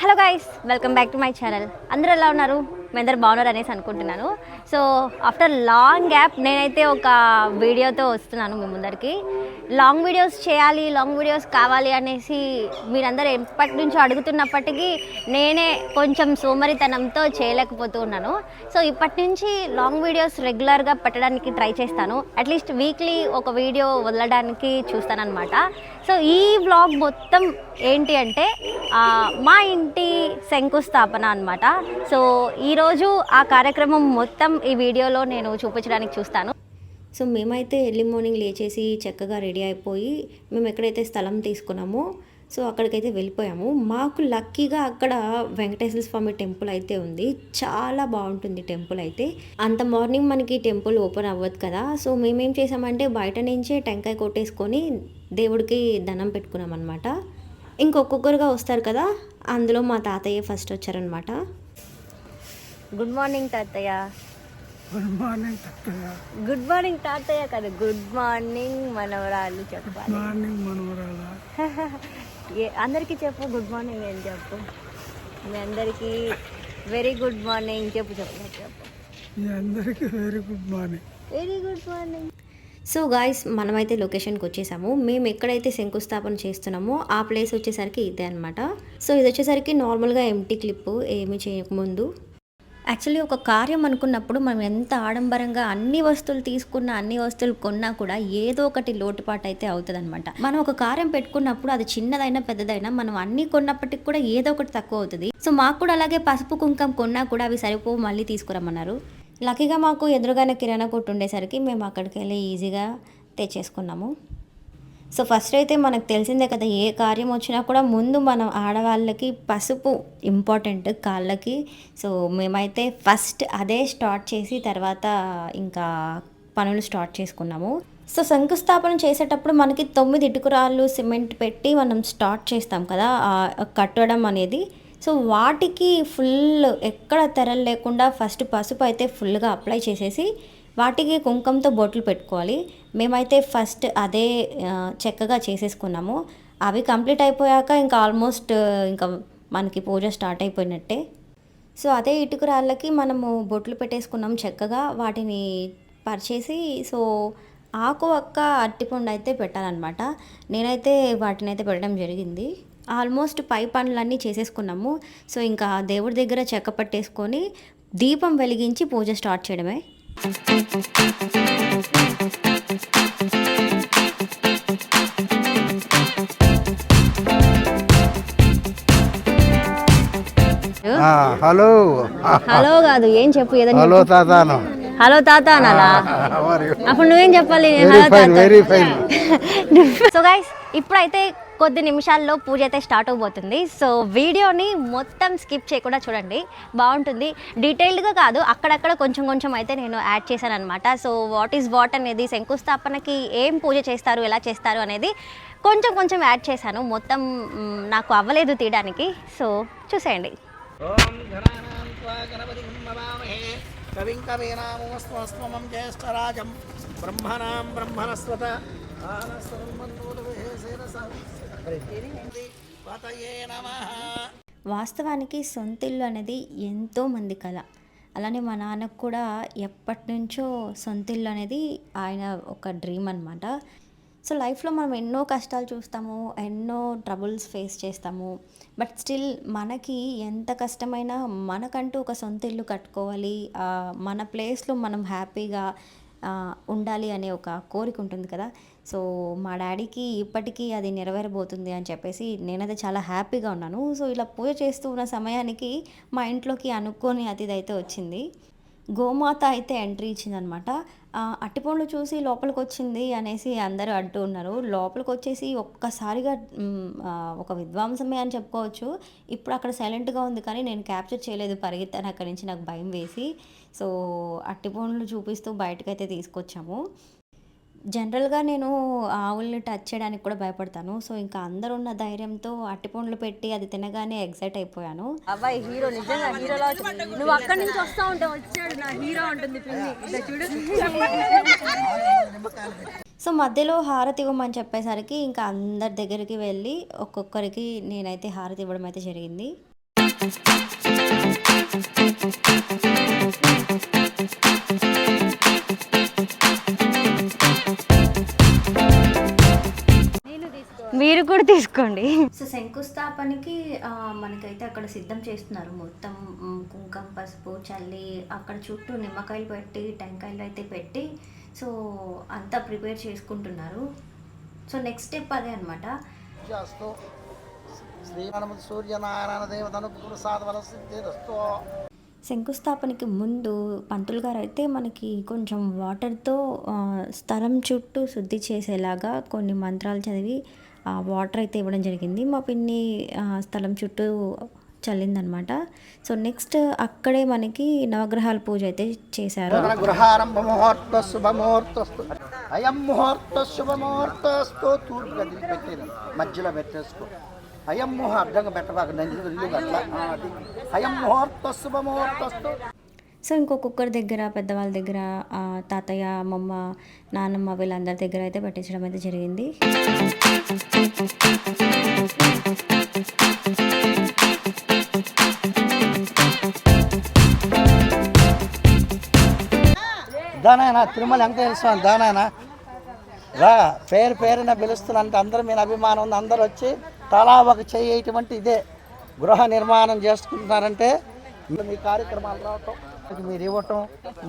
Hello guys welcome back to my channel. అందరూ ఎలా ఉన్నారు? మీ అందరు బాగున్నారు అనేసి అనుకుంటున్నాను. సో ఆఫ్టర్ లాంగ్ గ్యాప్ నేనైతే ఒక వీడియోతో వస్తున్నాను మీ ముందరికి. లాంగ్ వీడియోస్ చేయాలి లాంగ్ వీడియోస్ కావాలి అనేసి మీరందరూ ఎప్పటి నుంచో అడుగుతున్నప్పటికీ నేనే కొంచెం సోమరితనంతో చేయలేకపోతూ ఉన్నాను. సో ఇప్పటి నుంచి లాంగ్ వీడియోస్ రెగ్యులర్గా పెట్టడానికి ట్రై చేస్తాను. అట్లీస్ట్ వీక్లీ ఒక వీడియో వదలడానికి చూస్తానమాట సో ఈ వ్లాగ్ మొత్తం ఏంటి అంటే మా ఇంటి శంకుస్థాపన అనమాట సో ఈరోజు ఆ కార్యక్రమం మొత్తం ఈ వీడియోలో నేను చూపించడానికి చూస్తాను. సో మేమైతే ఎర్లీ మార్నింగ్ లేచేసి చక్కగా రెడీ అయిపోయి మేము ఎక్కడైతే స్థలం తీసుకున్నామో సో అక్కడికైతే వెళ్ళిపోయాము. మాకు లక్కీగా అక్కడ వెంకటేశ్వర స్వామి టెంపుల్ అయితే ఉంది. చాలా బాగుంటుంది టెంపుల్ అయితే. అంత మార్నింగ్ మనకి టెంపుల్ ఓపెన్ అవ్వదు కదా. సో మేమేం చేసామంటే బయట నుంచే టెంకాయ కొట్టేసుకొని దేవుడికి దండం పెట్టుకున్నాం అనమాట ఇంకొక్కొక్కరుగా వస్తారు కదా అందులో మా తాతయ్య ఫస్ట్ వచ్చారనమాట గుడ్ మార్నింగ్ తాతయ్య. గుడ్ మార్నింగ్ తాతయ్య. గుడ్ మార్నింగ్ తాతయ్య కదా. గుడ్ మార్నింగ్ మనవరాలు చెప్పాలి. మార్నింగ్ మనవరాల? ఏ అందరికీ చెప్పు గుడ్ మార్నింగ్ అని చెప్పు? మీ అందరికీ వెరీ గుడ్ మార్నింగ్ చెప్పు చెప్పు చెప్పు, చెప్పు మీ అందరికీ very good morning very good morning so guys మనమైతే లొకేషన్కి వచ్చేసాము. మేము ఎక్కడైతే శంకుస్థాపన చేస్తున్నామో ఆ ప్లేస్ వచ్చేసరికి ఇదే అనమాట సో ఇది వచ్చేసరికి నార్మల్గా ఎంటీ క్లిప్ ఏమి చేయకముందు. యాక్చువల్లీ ఒక కార్యం అనుకున్నప్పుడు మనం ఎంత ఆడంబరంగా అన్ని వస్తువులు తీసుకున్న అన్ని వస్తువులు కొన్నా కూడా ఏదో ఒకటి లోటుపాటు అయితే అవుతుంది అనమాట మనం ఒక కార్యం పెట్టుకున్నప్పుడు అది చిన్నదైనా పెద్దదైనా మనం అన్ని కొన్నప్పటికి కూడా ఏదో ఒకటి తక్కువ అవుతుంది. సో మాకు కూడా అలాగే పసుపు కుంకం కొన్నా కూడా అవి సరిపోవు మళ్ళీ తీసుకురమ్మన్నారు. లక్కీగా మాకు ఎదురుగానే కిరాణా కొట్టు ఉండేసరికి మేము అక్కడికి వెళ్ళి ఈజీగా తెచ్చేసుకున్నాము. సో ఫస్ట్ అయితే మనకు తెలిసిందే కదా ఏ కార్యం వచ్చినా కూడా ముందు మనం ఆడవాళ్ళకి పసుపు ఇంపార్టెంట్ కాళ్ళకి. సో మేమైతే ఫస్ట్ అదే స్టార్ట్ చేసి తర్వాత ఇంకా పనులు స్టార్ట్ చేసుకున్నాము. సో శంకుస్థాపన చేసేటప్పుడు మనకి తొమ్మిది ఇటుకురాళ్ళు సిమెంట్ పెట్టి మనం స్టార్ట్ చేస్తాం కదా కట్టడం అనేది. సో వాటికి ఫుల్ ఎక్కడ తెరలు లేకుండా ఫస్ట్ పసుపు అయితే ఫుల్గా అప్లై చేసేసి వాటికి కుంకుమతో బొట్లు పెట్టుకోవాలి. మేమైతే ఫస్ట్ అదే చక్కగా చేసేసుకున్నాము. అవి కంప్లీట్ అయిపోయాక ఇంకా ఆల్మోస్ట్ ఇంకా మనకి పూజ స్టార్ట్ అయిపోయినట్టే. సో అదే ఇటుకురాళ్ళకి మనము బొట్లు పెట్టేసుకున్నాం చక్కగా. వాటిని పరిచేసి సో ఆకు ఒక్క అరటిపండు అయితే పెట్టాలన్నమాట. నేనైతే వాటిని అయితే పెట్టడం జరిగింది. ఆల్మోస్ట్ పై పనులన్నీ చేసేసుకున్నాము. సో ఇంకా దేవుడి దగ్గర చెక్క పట్టేసుకొని దీపం వెలిగించి పూజ స్టార్ట్ చేయడమే. హలో హలో కాదు ఏం చెప్పు ఏదైనా హలో తాతాను. హలో తాత అనాలా మరి అప్పుడు నువ్వేం చెప్పాలి? సో గైస్ ఇప్పుడైతే కొద్ది నిమిషాల్లో పూజ అయితే స్టార్ట్ అవబోతుంది. సో వీడియోని మొత్తం స్కిప్ చేయకుండా చూడండి. బాగుంటుంది. డీటెయిల్డ్గా కాదు అక్కడక్కడ కొంచెం కొంచెం అయితే నేను యాడ్ చేశాను అనమాట సో వాట్ ఈస్ వాట్ అనేది శంకుస్థాపనకి ఏం పూజ చేస్తారు ఎలా చేస్తారు అనేది కొంచెం కొంచెం యాడ్ చేశాను. మొత్తం నాకు అవ్వలేదు తీయడానికి. సో చూసేయండి. కవిం జ్యేష్ఠరాజం. బ్రహ్మణాం బ్రహ్మణస్వత. వాస్తవానికి సొంతిల్లు అనేది ఎంతోమంది కళ. అలానే మా నాన్నకు కూడా ఎప్పటి నుంచో సొంతిల్లు అనేది ఆయన ఒక డ్రీమ్ అనమాట సో లైఫ్లో మనం ఎన్నో కష్టాలు చూస్తాము ఎన్నో ట్రబుల్స్ ఫేస్ చేస్తాము. బట్ స్టిల్ మనకి ఎంత కష్టమైనా మనకంటూ ఒక సొంత ఇల్లు కట్టుకోవాలి మన ప్లేస్లో మనం హ్యాపీగా ఉండాలి అనే ఒక కోరిక ఉంటుంది కదా. సో మా డాడీకి ఇప్పటికీ అది నెరవేరబోతుంది అని చెప్పేసి నేనైతే చాలా హ్యాపీగా ఉన్నాను. సో ఇలా పూజ చేస్తూ ఉన్న సమయానికి మా ఇంట్లోకి అనుకోని అతిథి అయితే వచ్చింది. గోమాత అయితే ఎంట్రీ ఇచ్చిందనమాట. అట్టిపండ్లు చూసి లోపలికి వచ్చింది అనేసి అందరూ అంటూ ఉన్నారు. లోపలికి వచ్చేసి ఒక్కసారిగా ఒక విద్వాంసమే అని చెప్పుకోవచ్చు. ఇప్పుడు అక్కడ సైలెంట్గా ఉంది కానీ నేను క్యాప్చర్ చేయలేదు పరిగెత్తాను. అక్కడి నుంచి నాకు భయం వేసి సో అట్టిపండ్లు చూపిస్తూ బయటకైతే తీసుకొచ్చాము. జనరల్గా నేను ఆవుల్ని టచ్ చేయడానికి కూడా భయపడతాను. సో ఇంకా అందరూ ఉన్న ధైర్యంతో అట్టిపండ్లు పెట్టి అది తినగానే ఎగ్జైట్ అయిపోయాను. అబ్బాయి హీరో నిజంగా హీరోలా నువ్వు అక్కడి నుంచి వస్తా ఉంటావు వచ్చాడు నా హీరో ఉంటుంది చూడు. సో మధ్యలో హారతి ఇవ్వమని చెప్పేసరికి ఇంకా అందరి దగ్గరికి వెళ్ళి ఒక్కొక్కరికి నేనైతే హారతి ఇవ్వడం అయితే జరిగింది. మీరు కూడా తీసుకోండి. సో శంకుస్థాపనకి మనకైతే అక్కడ సిద్ధం చేస్తున్నారు. మొత్తం మ్, కుంకుమ పసుపు చల్లి అక్కడ చుట్టూ నిమ్మకాయలు పెట్టి టెంకాయలు అయితే పెట్టి సో అంతా ప్రిపేర్ చేసుకుంటున్నారు. సో నెక్స్ట్ స్టెప్ అదే అనమాట అస్తు శ్రీమణముది సూర్యనారాయణ దేవతను సాధవల సిద్ధిరస్తు. శంకుస్థాపనకి ముందు పంతులు గారు అయితే మనకి కొంచెం వాటర్తో స్థలం చుట్టూ శుద్ధి చేసేలాగా కొన్ని మంత్రాలు చదివి వాటర్ అయితే ఇవ్వడం జరిగింది. మా పిన్ని స్థలం చుట్టూ చల్లిందనమాట. సో నెక్స్ట్ అక్కడే మనకి నవగ్రహాల పూజ అయితే చేశారు. ముహూర్త అయం మధ్యలో పెట్టేసుకో. అయం ముహ పెట్టబాక నంది అట్లా అయం ముహూర్త శుభముహూర్తస్తు సో ఇంకొకరి దగ్గర పెద్దవాళ్ళ దగ్గర తాతయ్య అమ్మమ్మ నాన్నమ్మ వీళ్ళందరి దగ్గర అయితే పెట్టించడం అయితే జరిగింది. దానాయన తిరుమల ఎంత స్వామి దానాయన? రా పేరు పేరున పిలుస్తున్నంటే అందరూ మీద అభిమానం ఉంది. అందరూ వచ్చి తలా ఒక చేయటువంటి ఇదే గృహ నిర్మాణం చేసుకుంటున్నారంటే మీ కార్యక్రమాలు రావటం మీరు ఇవ్వటం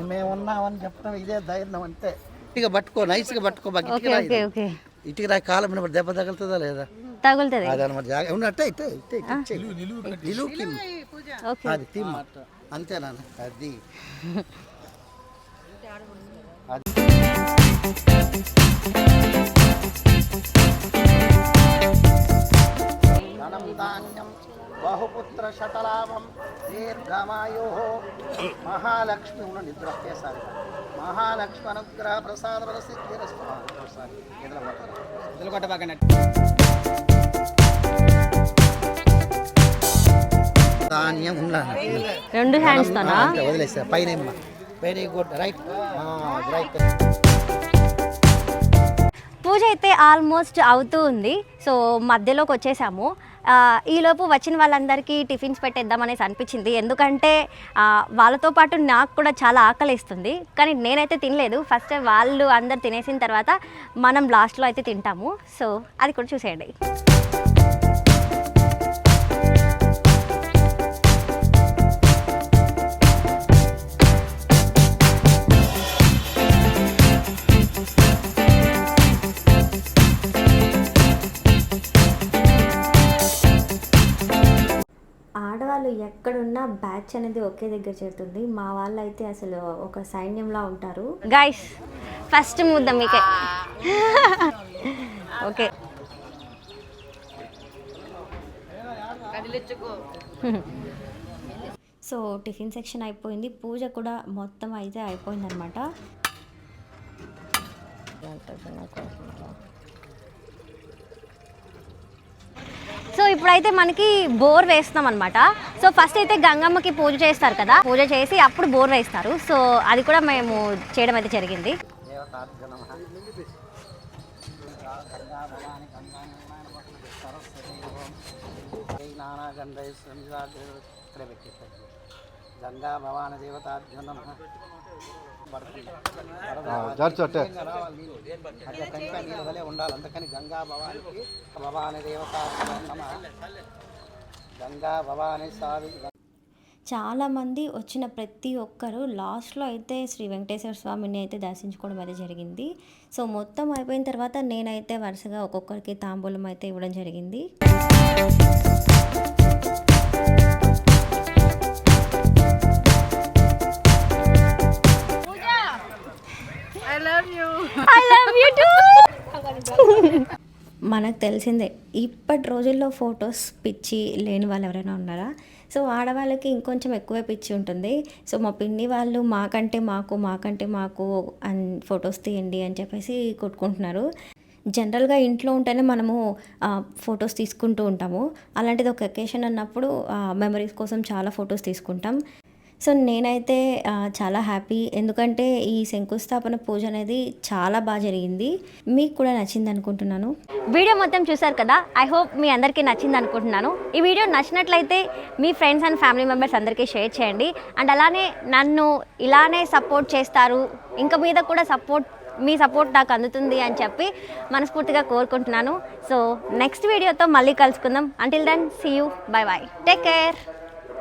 మేము ఉన్నామని చెప్పడం ఇదే ధైర్యం అంతే. ఇటుగా పట్టుకో నైస్గా పట్టుకో బాగా ఓకే ఇటుక ఓకే ఓకే. ఇటుక రా కాలం మీద దెబ్బ తగులుతుందా లేదా? తగులుతుంది. అది అనమాట జాగ్రత్త ఉన్నట్టే ఇట్టే ఇట్టే ఓకే. అది తిమ్మ. అంతేనా అది. ధనం ధాన్యం. బహుపుత్ర శతలాభం దీర్ఘమాయో. మహాలక్ష్మి ఉన్న నిద్ర ఒకేసారి మహాలక్ష్మి అనుగ్రహ ప్రసాద ధాన్యం రెండు హ్యాండ్స్ పైన వెరీ గుడ్ రైట్ రైట్ అయితే ఆల్మోస్ట్ అవుతూ ఉంది. సో మధ్యలోకి వచ్చేసాము. ఈలోపు వచ్చిన వాళ్ళందరికీ టిఫిన్స్ పెట్టేద్దాం అనేసి అనిపించింది. ఎందుకంటే వాళ్ళతో పాటు నాకు కూడా చాలా ఆకలిస్తుంది. కానీ నేనైతే తినలేదు. ఫస్ట్ వాళ్ళు అందరు తినేసిన తర్వాత మనం లాస్ట్లో అయితే తింటాము. సో అది కూడా చూసేయండి. ఎక్కడున్నా బ్యాచ్ అనేది ఒకే దగ్గర చేరుతుంది. మా వాళ్ళు అయితే అసలు ఒక సైన్యంలా ఉంటారు. గైస్ ఫస్ట్ ముద్ద మీకే. ఓకే. సో టిఫిన్ సెక్షన్ అయిపోయింది. పూజ కూడా మొత్తం అయితే అయిపోయిందనమాట ఇప్పుడైతే మనకి బోర్ వేస్తాం అనమాట సో ఫస్ట్ అయితే గంగమ్మకి పూజ చేస్తారు కదా. పూజ చేసి అప్పుడు బోర్ వేస్తారు. సో అది కూడా మేము చేయడం అయితే జరిగింది. సరస్వతి గంగా భవాని దేవతాభ్య నమ. జడ్చొట్టే అట్లా కనుక నీళ్ళు వలె ఉండాలి. అందుకని గంగా భవానికి భవాని దేవతాభ్య నమ. గంగా భవాని సావి. చాలామంది వచ్చిన ప్రతి ఒక్కరు లాస్ట్లో అయితే శ్రీ వెంకటేశ్వర స్వామిని అయితే దర్శించుకోవడం అయితే జరిగింది. సో మొత్తం అయిపోయిన తర్వాత నేనైతే వరుసగా ఒక్కొక్కరికి తాంబూలం అయితే ఇవ్వడం జరిగింది. మనకు తెలిసిందే. ఇప్పటి రోజుల్లో ఫొటోస్ పిచ్చి లేని వాళ్ళు ఎవరైనా ఉన్నారా? సో ఆడవాళ్ళకి ఇంకొంచెం ఎక్కువే పిచ్చి ఉంటుంది. సో మా పిన్ని వాళ్ళు మాకంటే మాకు మాకంటే మాకు అని ఫొటోస్ తీయండి అని చెప్పేసి కొట్టుకుంటున్నారు. జనరల్గా ఇంట్లో ఉంటేనే మనము ఫొటోస్ తీసుకుంటూ ఉంటాము. అలాంటిది ఒక ఎకేషన్ అన్నప్పుడు మెమరీస్ కోసం చాలా ఫొటోస్ తీసుకుంటాం. సో నేనైతే చాలా హ్యాపీ. ఎందుకంటే ఈ శంకుస్థాపన పూజ అనేది చాలా బాగా జరిగింది. మీకు కూడా నచ్చింది అనుకుంటున్నాను. వీడియో మొత్తం చూసారు కదా? ఐ హోప్ మీ అందరికీ నచ్చింది అనుకుంటున్నాను. ఈ వీడియో నచ్చినట్లయితే మీ ఫ్రెండ్స్ అండ్ ఫ్యామిలీ మెంబర్స్ అందరికీ షేర్ చేయండి. అండ్ అలానే నన్ను ఇలానే సపోర్ట్ చేస్తారు. ఇంకా మీద కూడా సపోర్ట్ మీ సపోర్ట్ నాకు అందుతుంది అని చెప్పి మనస్ఫూర్తిగా కోరుకుంటున్నాను. సో నెక్స్ట్ వీడియోతో మళ్ళీ కలుసుకుందాం. Until then see you bye bye take care